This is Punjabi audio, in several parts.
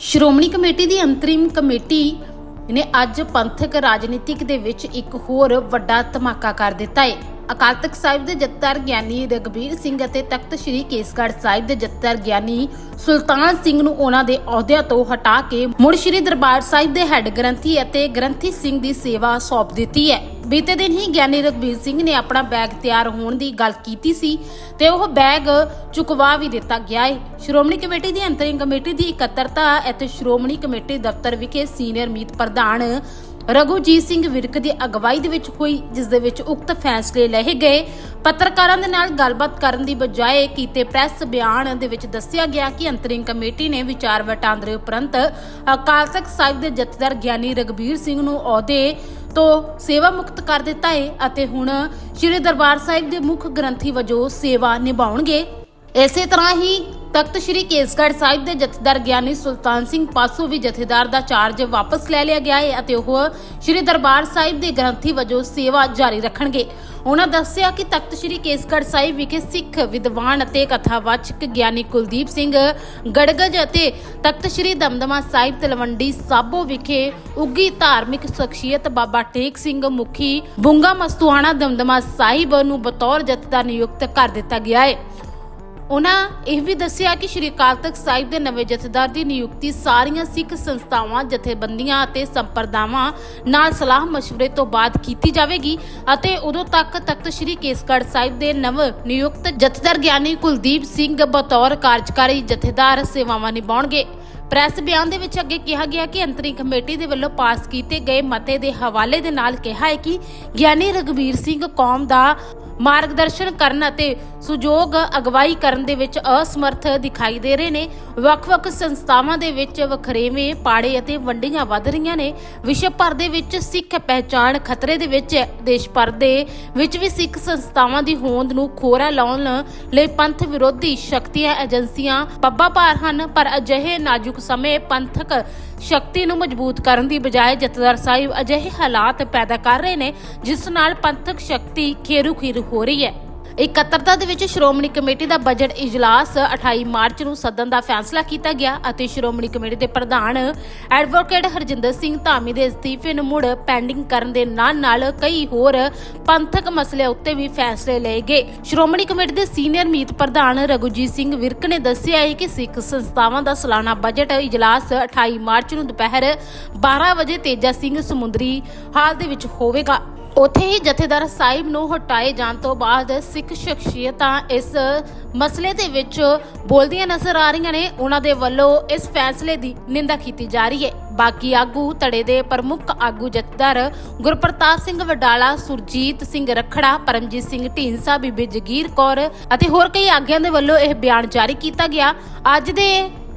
ਸ਼੍ਰੋਮਣੀ ਕਮੇਟੀ ਦੀ ਅੰਤਰਿਮ ਕਮੇਟੀ ਨੇ ਅੱਜ ਪੰਥਕ ਰਾਜਨੀਤਿਕ ਦੇ ਵਿੱਚ ਇੱਕ ਹੋਰ ਵੱਡਾ ਧਮਾਕਾ ਕਰ ਦਿੱਤਾ ਹੈ ਅਕਾਲ ਤਖਤ ਸਾਹਿਬ ਦੇ ਜੱਤਰ ਗਿਆਨੀ ਰਗਬੀਰ ਸਿੰਘ ਅਤੇ ਤਖਤ ਸ੍ਰੀ ਕੇਸਗੜ੍ਹ ਸਾਹਿਬ ਦੇ ਜੱਤਰ ਗਿਆਨੀ ਸੁਲਤਾਨ ਸਿੰਘ ਨੂੰ ਉਹਨਾਂ ਦੇ ਅਹੁਦਿਆਂ ਤੋਂ ਹਟਾ ਕੇ ਮੁੜ ਸ੍ਰੀ ਦਰਬਾਰ ਸਾਹਿਬ ਦੇ ਹੈੱਡ ਗ੍ਰੰਥੀ ਅਤੇ ਗ੍ਰੰਥੀ ਸਿੰਘ ਦੀ ਸੇਵਾ ਸੌਂਪ ਦਿੱਤੀ ਹੈ। ਬੀਤੇ ਦਿਨ ਹੀ ਗਿਆਨੀ ਰਗਬੀਰ ਸਿੰਘ ਨੇ ਆਪਣਾ ਬੈਗ ਤਿਆਰ ਹੋਣ ਦੀ ਗੱਲ ਕੀਤੀ ਸੀ ਤੇ ਉਹ ਬੈਗ ਚੁਕਵਾ ਵੀ ਦਿੱਤਾ ਗਿਆ ਹੈ ਸ਼੍ਰੋਮਣੀ ਕਮੇਟੀ ਦੀ ਅੰਤਰਿਮ ਕਮੇਟੀ ਦੀ ਇਕੱਤਰਤਾ ਅਤੇ ਸ਼੍ਰੋਮਣੀ ਕਮੇਟੀ ਦਫ਼ਤਰ ਵਿਖੇ ਸੀਨੀਅਰ ਮੀਤ ਪ੍ਰਧਾਨ ਰਘੁਜੀਤ ਸਿੰਘ ਵਿਰਕ ਦੀ ਅਗਵਾਈ ਦੇ ਵਿੱਚ ਹੋਈ, ਜਿਸ ਦੇ ਵਿੱਚ ਉਕਤ ਫੈਸਲੇ ਲਏ ਗਏ। ਪੱਤਰਕਾਰਾਂ ਦੇ ਨਾਲ ਗੱਲਬਾਤ ਕਰਨ ਦੀ ਬਜਾਏ ਕੀਤੇ ਪ੍ਰੈਸ ਬਿਆਨ ਦੇ ਵਿੱਚ ਦੱਸਿਆ ਗਿਆ ਕਿ ਅੰਤਰਿੰਗ ਕਮੇਟੀ ਨੇ ਵਿਚਾਰ ਵਟਾਂਦਰੇ ਉਪਰੰਤ ਅਕਾਲ ਤਖਤ ਸਾਹਿਬ ਦੇ ਜਥੇਦਾਰ ਗਿਆਨੀ ਰਗਬੀਰ ਸਿੰਘ ਨੂੰ ਅਹੁਦੇ ਤੋਂ ਸੇਵਾ ਮੁਕਤ ਕਰ ਦਿੱਤਾ ਹੈ ਅਤੇ ਹੁਣ ਸ੍ਰੀ ਦਰਬਾਰ ਸਾਹਿਬ ਦੇ ਮੁੱਖ ਗ੍ਰੰਥੀ ਵਜੋਂ ਸੇਵਾ ਨਿਭਾਉਣਗੇ। ਇਸੇ ਤਰ੍ਹਾਂ ਹੀ ਤਖਤ ਸ੍ਰੀ ਕੇਸਗੜ੍ਹ ਸਾਹਿਬ ਦੇ ਜਥੇਦਾਰ ਗਿਆਨੀ ਸੁਲਤਾਨ ਸਿੰਘ ਪਾਸੋਂ ਵੀ ਜਥੇਦਾਰ ਦਾ ਚਾਰਜ ਵਾਪਸ ਲੈ ਲਿਆ ਗਿਆ ਹੈ ਅਤੇ ਉਹ ਸ੍ਰੀ ਦਰਬਾਰ ਸਾਹਿਬ ਦੇ ਗ੍ਰੰਥੀ ਵਜੋਂ ਸੇਵਾ ਜਾਰੀ ਰੱਖਣਗੇ। ਉਹਨਾਂ ਦੱਸਿਆ ਕਿ ਤਖਤ ਸ੍ਰੀ ਕੇਸਗੜ੍ਹ ਸਾਹਿਬ ਵਿਖੇ ਸਿੱਖ ਵਿਦਵਾਨ ਅਤੇ ਕਥਾਵਾਚਕ ਗਿਆਨੀ ਕੁਲਦੀਪ ਸਿੰਘ ਗੜਗੜ ਅਤੇ ਤਖਤ ਸ੍ਰੀ ਦਮਦਮਾ ਸਾਹਿਬ ਤਲਵੰਡੀ ਸਾਬੋ ਵਿਖੇ ਉੱਗੀ ਧਾਰਮਿਕ ਸ਼ਖਸੀਅਤ ਬਾਬਾ ਟੇਕ ਸਿੰਘ ਮੁਖੀ ਬੁੰਗਾ ਮਸਤੂਆਣਾ ਦਮਦਮਾ ਸਾਹਿਬ ਨੂੰ ਬਤੌਰ ਜਥੇਦਾਰ ਨਿਯੁਕਤ ਕਰ ਦਿੱਤਾ ਗਿਆ ਹੈ ਉਹਨਾਂ ਇਹ ਵੀ ਦੱਸਿਆ ਕਿ ਸ਼੍ਰੀ ਅਕਾਲ ਤਖਤ ਸਾਹਿਬ ਦੇ ਨਵੇਂ ਜਥੇਦਾਰ ਦੀ ਨਿਯੁਕਤੀ ਸਾਰੀਆਂ ਸਿੱਖ ਸੰਸਥਾਵਾਂ, ਜਥੇਬੰਦੀਆਂ ਅਤੇ ਸੰਪਰਦਾਵਾਂ ਨਾਲ ਸਲਾਹ مشਵਰੇ ਤੋਂ ਬਾਅਦ ਕੀਤੀ ਜਾਵੇਗੀ ਅਤੇ ਉਦੋਂ ਤੱਕ ਤਖਤ ਸ਼੍ਰੀ ਕੇਸਗੜ੍ਹ ਸਾਹਿਬ ਦੇ ਨਵ ਨਿਯੁਕਤ ਜਥੇਦਾਰ ਗਿਆਨੀ ਕੁਲਦੀਪ ਸਿੰਘ ਬਤੌਰ ਕਾਰਜਕਾਰੀ ਜਥੇਦਾਰ ਸੇਵਾਵਾਂ ਨਿਭਾਉਣਗੇ। ਪ੍ਰੈਸ ਬਿਆਨ ਦੇ ਵਿੱਚ ਅੱਗੇ ਕਿਹਾ ਗਿਆ ਕਿ ਅੰਤਰੀ ਕਮੇਟੀ ਦੇ ਵੱਲੋਂ ਪਾਸ ਕੀਤੇ ਗਏ ਮਤੇ ਦੇ ਹਵਾਲੇ ਦੇ ਨਾਲ ਕਿਹਾ ਹੈ ਕਿ ਗਿਆਨੀ ਰਗਵੀਰ ਸਿੰਘ ਕੌਮ ਦਾ ਮਾਰਗਦਰਸ਼ਨ ਕਰਨ ਅਤੇ ਸੁਜੋਗ ਅਗਵਾਈ ਕਰਨ ਦੇ ਵਿੱਚ ਅਸਮਰਥ ਦਿਖਾਈ ਦੇ ਰਹੇ ਨੇ। ਵੱਖ-ਵੱਖ ਸੰਸਥਾਵਾਂ ਦੇ ਵਿੱਚ ਵਖਰੇਵੇਂ ਪਾੜੇ ਅਤੇ ਵੰਡੀਆਂ ਵੱਧ ਰਹੀਆਂ ਨੇ। ਵਿਸ਼ਵ ਭਰ ਦੇ ਵਿੱਚ ਸਿੱਖ ਪਹਿਚਾਣ ਖਤਰੇ ਦੇ ਵਿੱਚ ਹੈ। ਦੇਸ਼ ਭਰ ਦੇ ਵਿੱਚ ਵੀ ਸਿੱਖ ਸੰਸਥਾਵਾਂ ਦੀ ਹੋਂਦ ਨੂੰ ਖੋਰਾ ਲਾਉਣ ਲਈ ਪੰਥ ਵਿਰੋਧੀ ਸ਼ਕਤੀਆਂ, ਏਜੰਸੀਆਂ ਪੱਬਾ ਭਾਰ ਹਨ, ਪਰ ਅਜਿਹੇ ਨਾਜ਼ੁਕ ਸਮੇਂ ਪੰਥਕ ਸ਼ਕਤੀ ਨੂੰ ਮਜ਼ਬੂਤ ਕਰਨ ਦੀ ਬਜਾਏ ਜਥੇਦਾਰ ਸਾਹਿਬ ਅਜਿਹੇ ਹਾਲਾਤ ਪੈਦਾ ਕਰ ਰਹੇ ਨੇ, ਜਿਸ ਨਾਲ ਪੰਥਕ ਸ਼ਕਤੀ ਖੇਰੂ ਖੀਰੂ ਹੋ ਰਹੀ ਹੈ। ਇਕੱਤਰਤਾ ਦੇ ਵਿੱਚ ਸ਼੍ਰੋਮਣੀ ਕਮੇਟੀ ਦਾ ਬਜਟ ਇਜਲਾਸ 28 ਮਾਰਚ ਨੂੰ ਸਦਨ ਦਾ ਫੈਸਲਾ ਕੀਤਾ ਗਿਆ ਅਤੇ ਸ਼੍ਰੋਮਣੀ ਕਮੇਟੀ ਦੇ ਪ੍ਰਧਾਨ ਐਡਵੋਕੇਟ ਹਰਜਿੰਦਰ ਸਿੰਘ ਧਾਮੀ ਦੇ ਅਸਤੀਫੇ ਨੂੰ ਮੁੜ ਪੈਂਡਿੰਗ ਕਰਨ ਦੇ ਨਾਲ ਨਾਲ ਕਈ ਹੋਰ ਪੰਥਕ ਮਸਲਿਆਂ ਉੱਤੇ ਵੀ ਫੈਸਲੇ ਲਏ ਗਏ। ਸ਼੍ਰੋਮਣੀ ਕਮੇਟੀ ਦੇ ਸੀਨੀਅਰ ਮੀਤ ਪ੍ਰਧਾਨ ਰਘੁਜੀਤ ਸਿੰਘ ਵਿਰਕ ਨੇ ਦੱਸਿਆ ਹੈ ਕਿ ਸਿੱਖ ਸੰਸਥਾਵਾਂ ਦਾ ਸਾਲਾਨਾ ਬਜਟ ਇਜਲਾਸ 28 ਮਾਰਚ ਨੂੰ ਦੁਪਹਿਰ 12 ਵਜੇ ਤੇਜਾ ਸਿੰਘ ਸਮੁੰਦਰੀ ਹਾਲ ਦੇ ਵਿੱਚ ਹੋਵੇਗਾ। ਉੱਥੇ ਹੀ ਜਥੇਦਾਰ ਸਾਹਿਬ ਨੂੰ ਹਟਾਏ ਜਾਣ ਤੋਂ ਬਾਅਦ ਸਿੱਖ ਸ਼ਖਸੀਅਤਾਂ ਇਸ ਮਸਲੇ ਦੇ ਵਿੱਚ ਬੋਲਦੀਆਂ ਨਜ਼ਰ ਆ ਰਹੀਆਂ ਨੇ। ਉਹਨਾਂ ਦੇ ਵੱਲੋਂ ਇਸ ਫੈਸਲੇ ਦੀ ਨਿੰਦਾ ਕੀਤੀ ਜਾ ਰਹੀ ਹੈ। ਬਾਕੀ ਆਗੂ ਧੜੇ ਦੇ ਪ੍ਰਮੁੱਖ ਆਗੂ ਜਥੇਦਾਰ ਗੁਰਪ੍ਰਤਾਪ ਸਿੰਘ ਵਡਾਲਾ, ਸੁਰਜੀਤ ਸਿੰਘ ਰਖੜਾ, ਪਰਮਜੀਤ ਸਿੰਘ ਢੀਂਸਾ ਬੀਬੀ ਜਗੀਰ ਕੌਰ ਅਤੇ ਹੋਰ ਕਈ ਆਗਿਆਂ ਦੇ ਵੱਲੋਂ ਇਹ ਬਿਆਨ ਜਾਰੀ ਕੀਤਾ ਗਿਆ। ਅੱਜ ਦੇ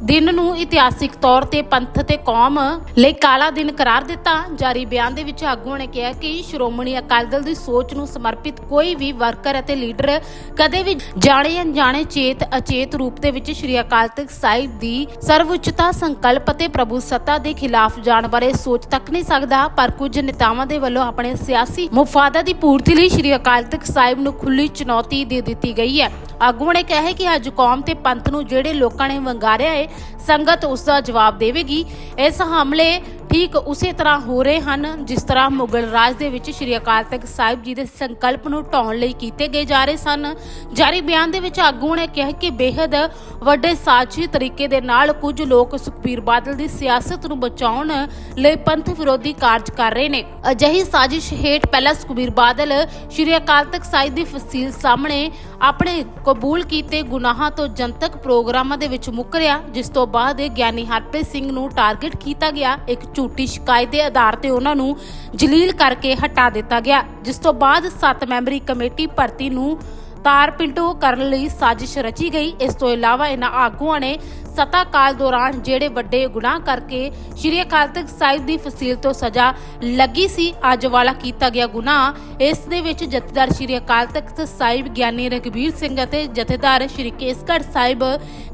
ਦਿਨ ਨੂੰ ਇਤਿਹਾਸਿਕ ਤੌਰ ਤੇ ਪੰਥ ਤੇ ਕੌਮ ਲਈ ਕਾਲਾ ਦਿਨ ਕਰਾਰ ਦਿੱਤਾ। ਜਾਰੀ ਬਿਆਨ ਦੇ ਵਿੱਚ ਆਗੂਆਂ ਨੇ ਕਿਹਾ ਕਿ ਸ਼੍ਰੋਮਣੀ ਅਕਾਲੀ ਦਲ ਦੀ ਸੋਚ ਨੂੰ ਸਮਰਪਿਤ ਕੋਈ ਵੀ ਵਰਕਰ ਅਤੇ ਲੀਡਰ ਕਦੇ ਵੀ ਜਾਣੇ ਅਣਜਾਣੇ ਚੇਤ ਅਚੇਤ ਰੂਪ ਦੇ ਵਿੱਚ ਸ਼੍ਰੀ ਅਕਾਲ ਤਖਤ ਸਾਹਿਬ ਦੀ ਸਰਵਉੱਚਤਾ, ਸੰਕਲਪ ਅਤੇ ਪ੍ਰਭੂ ਸੱਤਾ ਦੇ ਖਿਲਾਫ ਜਾਣ ਬਾਰੇ ਸੋਚ ਤੱਕ ਨਹੀਂ ਸਕਦਾ, ਪਰ ਕੁਝ ਨੇਤਾਵਾਂ ਦੇ ਵੱਲੋਂ ਆਪਣੇ ਸਿਆਸੀ ਮੁਫਾਦਾਂ ਦੀ ਪੂਰਤੀ ਲਈ ਸ਼੍ਰੀ ਅਕਾਲ ਤਖਤ ਸਾਹਿਬ ਨੂੰ ਖੁੱਲੀ ਚੁਣੌਤੀ ਦੇ ਦਿੱਤੀ ਗਈ ਹੈ। ਆਗੂਆਂ ਨੇ ਕਿਹਾ ਹੈ ਕਿ ਅੱਜ ਕੌਮ ਤੇ ਪੰਥ ਨੂੰ ਜਿਹੜੇ ਲੋਕਾਂ ਨੇ ਵੰਗਾਰਿਆ ਹੈ ਸੰਗਤ ਉਸ ਦਾ ਜਵਾਬ ਦੇਵੇਗੀ। ਇਸ ਹਮਲੇ ਠੀਕ ਉਸੇ ਤਰ੍ਹਾਂ ਹੋ ਰਹੇ ਹਨ, ਜਿਸ ਤਰ੍ਹਾਂ ਮੁਗਲ ਰਾਜ ਦੇ ਵਿੱਚ ਸ਼੍ਰੀ ਅਕਾਲ ਤਖਤ ਸਾਹਿਬ ਜੀ ਦੇ ਸੰਕਲਪ ਨੂੰ ਢਾਉਣ ਲਈ ਕੀਤੇ ਗਏ ਜਾ ਰਹੇ ਸਨ। ਜਾਰੀ ਬਿਆਨ ਦੇ ਵਿੱਚ ਆਗੂਆਂ ਨੇ ਕਿਹਾ ਕਿ ਬੇहद ਵੱਡੇ ਸਾਜ਼ੀ ਤਰੀਕੇ ਦੇ ਨਾਲ ਕੁਝ ਲੋਕ ਸੁਖਬੀਰ ਬਾਦਲ ਦੀ ਸਿਆਸਤ ਨੂੰ ਬਚਾਉਣ ਲਈ ਪੰਥ ਵਿਰੋਧੀ ਕਾਰਜ ਕਰ ਰਹੇ ਨੇ। ਅਜਿਹੀ ਸਾਜ਼ਿਸ਼ ਹੇਠ ਪਹਿਲਾਂ ਸੁਖਬੀਰ ਬਾਦਲ ਸ਼੍ਰੀ ਅਕਾਲ ਤਖਤ ਸਾਹਿਬ ਦੀ ਫਸੀਲ ਸਾਹਮਣੇ ਆਪਣੇ ਕਬੂਲ ਕੀਤੇ ਗੁਨਾਹਾਂ ਤੋਂ ਜਨਤਕ ਪ੍ਰੋਗਰਾਮਾਂ ਦੇ ਵਿੱਚ ਮੁੱਕਰਿਆ ਜਿਸ ਤੋਂ ਬਾਅਦ ਗਿਆਨੀ ਹਰਪ੍ਰੀਤ ਸਿੰਘ ਨੂੰ ਟਾਰਗੇਟ ਕੀਤਾ ਗਿਆ। ਇੱਕ ਝੂਠੀ ਸ਼ਿਕਾਇਤ ਦੇ ਆਧਾਰ ਤੇ ਉਹਨਾਂ ਨੂੰ ਜਲੀਲ ਕਰਕੇ ਹਟਾ ਦਿੱਤਾ ਗਿਆ, ਜਿਸ ਤੋਂ ਬਾਅਦ 7 ਮੈਂਬਰੀ ਕਮੇਟੀ ਭਰਤੀ ਨੂੰ ਤਾਰ ਪਿੰਟੂ ਕਰਨ ਲਈ ਸਾਜ਼ਿਸ਼ ਰਚੀ ਗਈ। ਇਸ ਤੋਂ ਇਲਾਵਾ ਇਹਨਾਂ ਆਗੂਆਂ ਨੇ ਸਤਾ ਕਾਲ ਦੌਰਾਨ ਜਿਹੜੇ ਵੱਡੇ ਗੁਨਾਹ ਕਰਕੇ ਸ਼੍ਰੀ ਅਕਾਲ ਤਖਤ ਸਾਹਿਬ ਦੀ ਫਸੀਲ ਤੋਂ ਸਜ਼ਾ ਲੱਗੀ ਸੀ, ਅੱਜ ਵਾਲਾ ਕੀਤਾ ਗਿਆ ਗੁਨਾਹ। ਇਸ ਦੇ ਵਿੱਚ ਜਥੇਦਾਰ ਸ਼੍ਰੀ ਅਕਾਲ ਤਖਤ ਸਾਹਿਬ ਗਿਆਨੀ ਰਘਬੀਰ ਸਿੰਘ ਅਤੇ ਜਥੇਦਾਰ ਸ਼੍ਰੀ ਕੇਸਗੜ ਸਾਹਿਬ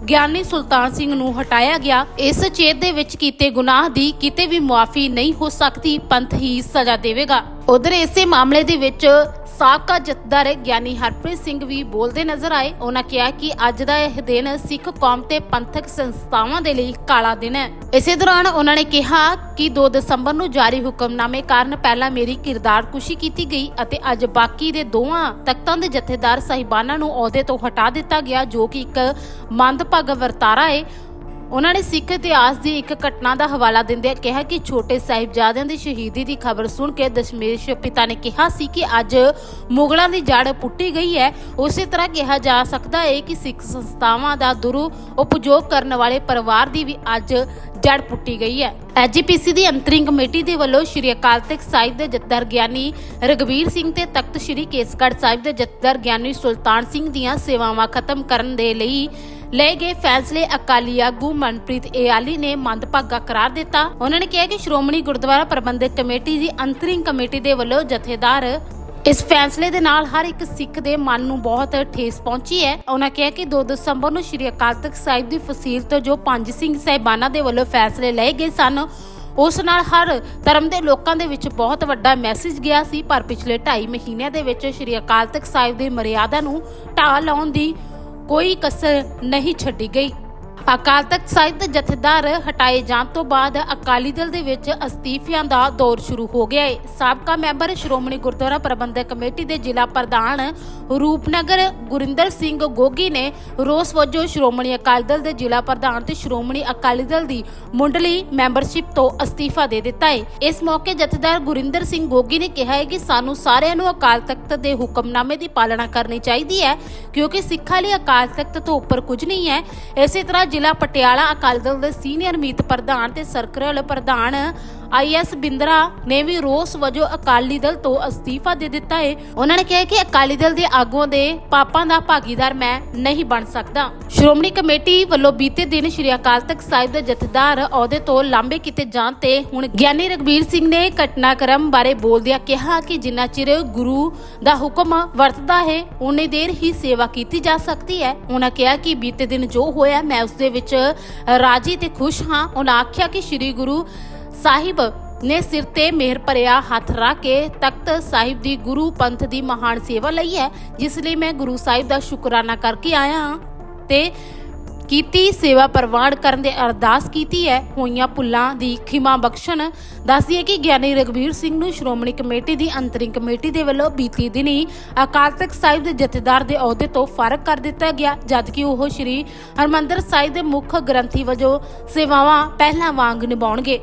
ਗਿਆਨੀ ਸੁਲਤਾਨ ਸਿੰਘ ਨੂੰ ਹਟਾਇਆ ਗਿਆ। ਇਸ ਚੇਤ ਦੇ ਵਿੱਚ ਕੀਤੇ ਗੁਨਾਹ ਦੀ ਕਿਤੇ ਵੀ ਮੁਆਫੀ ਨਹੀਂ ਹੋ ਸਕਦੀ, ਪੰਥ ਹੀ ਸਜ਼ਾ ਦੇਵੇਗਾ। ਉਧਰ ਇਸੇ ਮਾਮਲੇ ਦੇ ਵਿੱਚ ਸਾਬਕਾ ਜਥੇਦਾਰ ਗਿਆਨੀ ਹਰਪ੍ਰੀਤ ਸਿੰਘ ਵੀ ਬੋਲਦੇ ਨਜ਼ਰ ਆਏ। ਉਹਨਾਂ ਕਿਹਾ ਕਿ ਅੱਜ ਦਾ ਇਹ ਦਿਨ ਸਿੱਖ ਕੌਮ ਤੇ ਪੰਥਕ ਸੰਸਥਾਵਾਂ ਦੇ ਲਈ ਕਾਲਾ ਦਿਨ ਹੈ। ਇਸੇ ਦੌਰਾਨ ਉਹਨਾਂ ਨੇ ਕਿਹਾ ਕਿ 2 ਦਸੰਬਰ ਨੂੰ ਜਾਰੀ ਹੁਕਮਨਾਮੇ ਕਾਰਨ ਪਹਿਲਾਂ ਮੇਰੀ ਕਿਰਦਾਰ ਕੁਸ਼ੀ ਕੀਤੀ ਗਈ ਅਤੇ ਅੱਜ ਬਾਕੀ ਦੇ ਦੋਵਾਂ ਤਖਤਾਂ ਦੇ ਜਥੇਦਾਰ ਸਾਹਿਬਾਨਾਂ ਨੂੰ ਅਹੁਦੇ ਤੋਂ ਹਟਾ ਦਿੱਤਾ ਗਿਆ, ਜੋ ਕਿ ਇੱਕ ਮੰਦਭਾਗਾ ਵਰਤਾਰਾ ਹੈ ਉਹਨਾਂ ਨੇ ਸਿੱਖ ਇਤਿਹਾਸ ਦੀ ਇੱਕ ਘਟਨਾ ਦਾ ਹਵਾਲਾ ਦਿੰਦਿਆਂ ਕਿਹਾ ਕਿ ਛੋਟੇ ਸਾਹਿਬਜ਼ਾਦਿਆਂ ਦੀ ਸ਼ਹੀਦੀ ਦੀ ਖਬਰ ਸੁਣ ਕੇ ਦਸ਼ਮੇਸ਼ ਪਿਤਾ ਨੇ ਕਿਹਾ ਸੀ ਕਿ ਅੱਜ ਮੁਗਲਾਂ ਦੀ ਜੜ ਪੁੱਟੀ ਗਈ ਹੈ। ਉਸੇ ਤਰ੍ਹਾਂ ਕਿਹਾ ਜਾ ਸਕਦਾ ਹੈ ਕਿ ਸਿੱਖ ਸੰਸਥਾਵਾਂ ਦਾ ਦੁਰੂ ਉਪਯੋਗ ਕਰਨ ਵਾਲੇ ਪਰਿਵਾਰ ਦੀ ਵੀ ਅੱਜ ਜੜ ਪੁੱਟੀ ਗਈ ਹੈ। ਐਜੀਪੀਸੀ ਦੀ ਅੰਤਰਿੰਗ ਕਮੇਟੀ ਦੇ ਵੱਲੋਂ ਸ਼੍ਰੀ ਅਕਾਲ ਤਖਤ ਸਾਹਿਬ ਦੇ ਜਥੇਦਾਰ ਗਿਆਨੀ ਰਗਵੀਰ ਸਿੰਘ ਤੇ ਤਖਤ ਸ਼੍ਰੀ ਕੇਸਗੜ੍ਹ ਸਾਹਿਬ ਦੇ ਜਥੇਦਾਰ ਗਿਆਨੀ ਸੁਲਤਾਨ ਸਿੰਘ ਦੀਆਂ ਸੇਵਾਵਾਂ ਖਤਮ ਕਰਨ ਦੇ ਲਈ ਲਏ ਗਏ ਫੈਸਲੇ ਅਕਾਲੀ ਆਗੂ ਮਨਪ੍ਰੀਤ ਏਆਲੀ ਨੇ ਮੰਦਭਾਗਾ ਕਰਾਰ ਦਿੱਤਾ। ਉਹਨਾਂ ਨੇ ਕਿਹਾ ਕਿ ਸ਼੍ਰੋਮਣੀ ਗੁਰਦੁਆਰਾ ਪ੍ਰਬੰਧਕ ਕਮੇਟੀ ਦੀ ਅੰਤਰਿੰਗ ਕਮੇਟੀ ਦੇ ਵੱਲੋਂ ਜਥੇਦਾਰ ਇਸ ਫੈਸਲੇ ਦੇ ਨਾਲ ਹਰ ਇੱਕ ਸਿੱਖ ਦੇ ਮਨ ਨੂੰ ਬਹੁਤ ਠੇਸ ਪਹੁੰਚੀ ਹੈ। ਉਹਨਾਂ ਕਿਹਾ ਕਿ 2 ਦਸੰਬਰ ਨੂੰ ਸ਼੍ਰੀ ਅਕਾਲ ਤਖਤ ਸਾਹਿਬ ਦੀ ਫਸੀਲ ਤੋਂ ਜੋ ਪੰਜ ਸਿੰਘ ਸਾਹਿਬਾਨਾਂ ਦੇ ਵੱਲੋਂ ਫੈਸਲੇ ਲਏ ਗਏ ਸਨ, ਉਸ ਨਾਲ ਹਰ ਧਰਮ ਦੇ ਲੋਕਾਂ ਦੇ ਵਿੱਚ ਬਹੁਤ ਵੱਡਾ ਮੈਸੇਜ ਗਿਆ ਸੀ। ਪਰ ਪਿਛਲੇ 2.5 ਮਹੀਨਿਆਂ ਦੇ ਵਿੱਚ ਸ਼੍ਰੀ ਅਕਾਲ ਤਖਤ ਸਾਹਿਬ ਦੀ ਮਰਿਆਦਾ ਨੂੰ ਢਾਹ ਲਾਉਣ ਦੀ ਕੋਈ ਕਸਰ ਨਹੀਂ ਛੱਡੀ ਗਈ। ਅਕਾਲ ਤਖਤ ਸਾਹਿਬ ਦੇ ਜਥੇਦਾਰ ਹਟਾਏ ਜਾਣ ਤੋਂ ਬਾਅਦ ਅਕਾਲੀ ਦਲ ਦੇ ਵਿੱਚ ਅਸਤੀਫਿਆਂ ਦਾ ਦੌਰ ਸ਼ੁਰੂ ਹੋ ਗਿਆ ਹੈ। ਸਾਬਕਾ ਮੈਂਬਰ ਸ਼੍ਰੋਮਣੀ ਗੁਰਦੁਆਰਾ ਪ੍ਰਬੰਧਕ ਕਮੇਟੀ ਦੇ ਜ਼ਿਲ੍ਹਾ ਪ੍ਰਧਾਨ ਰੂਪਨਗਰ ਗੁਰਿੰਦਰ ਸਿੰਘ ਗੋਗੀ ਨੇ ਰੋਸ ਵਜੋਂ ਸ਼੍ਰੋਮਣੀ ਅਕਾਲੀ ਦਲ ਦੇ ਜ਼ਿਲ੍ਹਾ ਪ੍ਰਧਾਨ ਤੇ ਸ਼੍ਰੋਮਣੀ ਅਕਾਲੀ ਦਲ ਦੀ ਮੁੰਡਲੀ ਮੈਂਬਰਸ਼ਿਪ ਤੋਂ ਅਸਤੀਫਾ ਦੇ ਦਿੱਤਾ ਹੈ। ਇਸ ਮੌਕੇ ਜਥੇਦਾਰ ਗੁਰਿੰਦਰ ਸਿੰਘ ਗੋਗੀ ਨੇ ਕਿਹਾ ਹੈ ਕਿ ਸਾਨੂੰ ਸਾਰਿਆਂ ਨੂੰ ਅਕਾਲ ਤਖਤ ਦੇ ਹੁਕਮਨਾਮੇ ਦੀ ਪਾਲਣਾ ਕਰਨੀ ਚਾਹੀਦੀ ਹੈ, ਕਿਉਂਕਿ ਸਿੱਖਾਂ ਲਈ ਅਕਾਲ ਤਖਤ ਤੋਂ ਉੱਪਰ ਕੁਝ ਨਹੀਂ ਹੈ। ਇਸੇ ਤਰ੍ਹਾਂ ਜ਼ਿਲ੍ਹਾ ਪਟਿਆਲਾ ਅਕਾਲੀ ਦਲ ਦੇ ਸੀਨੀਅਰ ਮੀਤ ਪ੍ਰਧਾਨ ਤੇ ਸਰਕਲ ਪ੍ਰਧਾਨ ਆਈਐਸ ਬਿੰਦਰਾ ਨੇ ਵੀ ਰੋਸ ਵਜੋਂ ਅਕਾਲੀ ਦਲ ਤੋਂ ਅਸਤੀਫਾ ਦੇ ਦਿੱਤਾ ਹੈ ਉਹਨਾਂ ਨੇ ਕਿਹਾ ਕਿ ਅਕਾਲੀ ਦਲ ਦੇ ਆਗੂਆਂ ਦੇ ਪਾਪਾਂ ਦਾ ਭਾਗੀਦਾਰ ਮੈਂ ਨਹੀਂ ਬਣ ਸਕਦਾ। ਸ਼੍ਰੋਮਣੀ ਕਮੇਟੀ ਵੱਲੋਂ ਬੀਤੇ ਦਿਨ ਸ਼੍ਰੀ ਅਕਾਲ ਤਖਤ ਸਾਹਿਬ ਦੇ ਜਥੇਦਾਰ ਅਹੁਦੇ ਤੋਂ ਲਾਂਬੇ ਕੀਤੇ ਜਾਣ ਤੇ ਹੁਣ ਗਿਆਨੀ ਰਗਵੀਰ ਸਿੰਘ ਨੇ ਘਟਨਾਕ੍ਰਮ ਬਾਰੇ ਬੋਲਦਿਆਂ ਕਿਹਾ ਕਿ ਜਿੰਨਾ ਚਿਰ ਗੁਰੂ ਦਾ ਹੁਕਮ ਵਰਤਦਾ ਹੈ, ਉਨੀ ਦੇਰ ਹੀ ਸੇਵਾ ਕੀਤੀ ਜਾ ਸਕਦੀ ਹੈ। ਉਹਨਾਂ ਕਿਹਾ ਕਿ ਬੀਤੇ ਦਿਨ ਜੋ ਹੋਇਆ, ਮੈਂ ਉਸ ਦੇ ਵਿੱਚ ਰਾਜੀ ਤੇ ਖੁਸ਼ ਹਾਂ। ਉਹਨਾਂ ਆਖਿਆ ਕਿ ਸ੍ਰੀ ਗੁਰੂ ਸਾਹਿਬ ਨੇ ਸਿਰ ਤੇ ਮਿਹਰ ਭਰਿਆ ਹੱਥ ਰੱਖ ਕੇ ਤਖਤ ਸਾਹਿਬ ਦੀ ਗੁਰੂ ਪੰਥ ਦੀ ਮਹਾਨ ਸੇਵਾ ਲਈ ਹੈ, ਜਿਸ ਲਈ ਮੈਂ ਗੁਰੂ ਸਾਹਿਬ ਦਾ ਸ਼ੁਕਰਾਨਾ ਕਰਕੇ ਆਇਆ ਹਾਂ ਤੇ ਕੀਤੀ ਸੇਵਾ ਪ੍ਰਵਾਨ ਕਰਨ ਦੇ ਅਰਦਾਸ ਕੀਤੀ ਹੈ। ਹੋਈਆਂ ਭੁੱਲਾਂ ਦੀ ਖਿਮਾ ਬਖਸ਼ਣ ਦੱਸਦੀ ਹੈ ਕਿ ਗਿਆਨੀ ਰਗਵੀਰ ਸਿੰਘ ਨੂੰ ਸ਼੍ਰੋਮਣੀ ਕਮੇਟੀ ਦੀ ਅੰਤਰਿੰਗ ਕਮੇਟੀ ਦੇ ਵੱਲੋਂ ਬੀਤੀ ਦਿਨੀ ਅਕਾਲ ਤਖਤ ਸਾਹਿਬ ਦੇ ਜਥੇਦਾਰ ਦੇ ਅਹੁਦੇ ਤੋਂ ਫ਼ਰਕ ਕਰ ਦਿੱਤਾ ਗਿਆ, ਜਦਕਿ ਉਹ ਸ਼੍ਰੀ ਹਰਮੰਦਰ ਸਾਹਿਬ ਦੇ ਮੁੱਖ ਗ੍ਰੰਥੀ ਵਜੋਂ ਸੇਵਾਵਾਂ ਪਹਿਲਾਂ ਵਾਂਗ ਨਿਭਾਉਣਗੇ।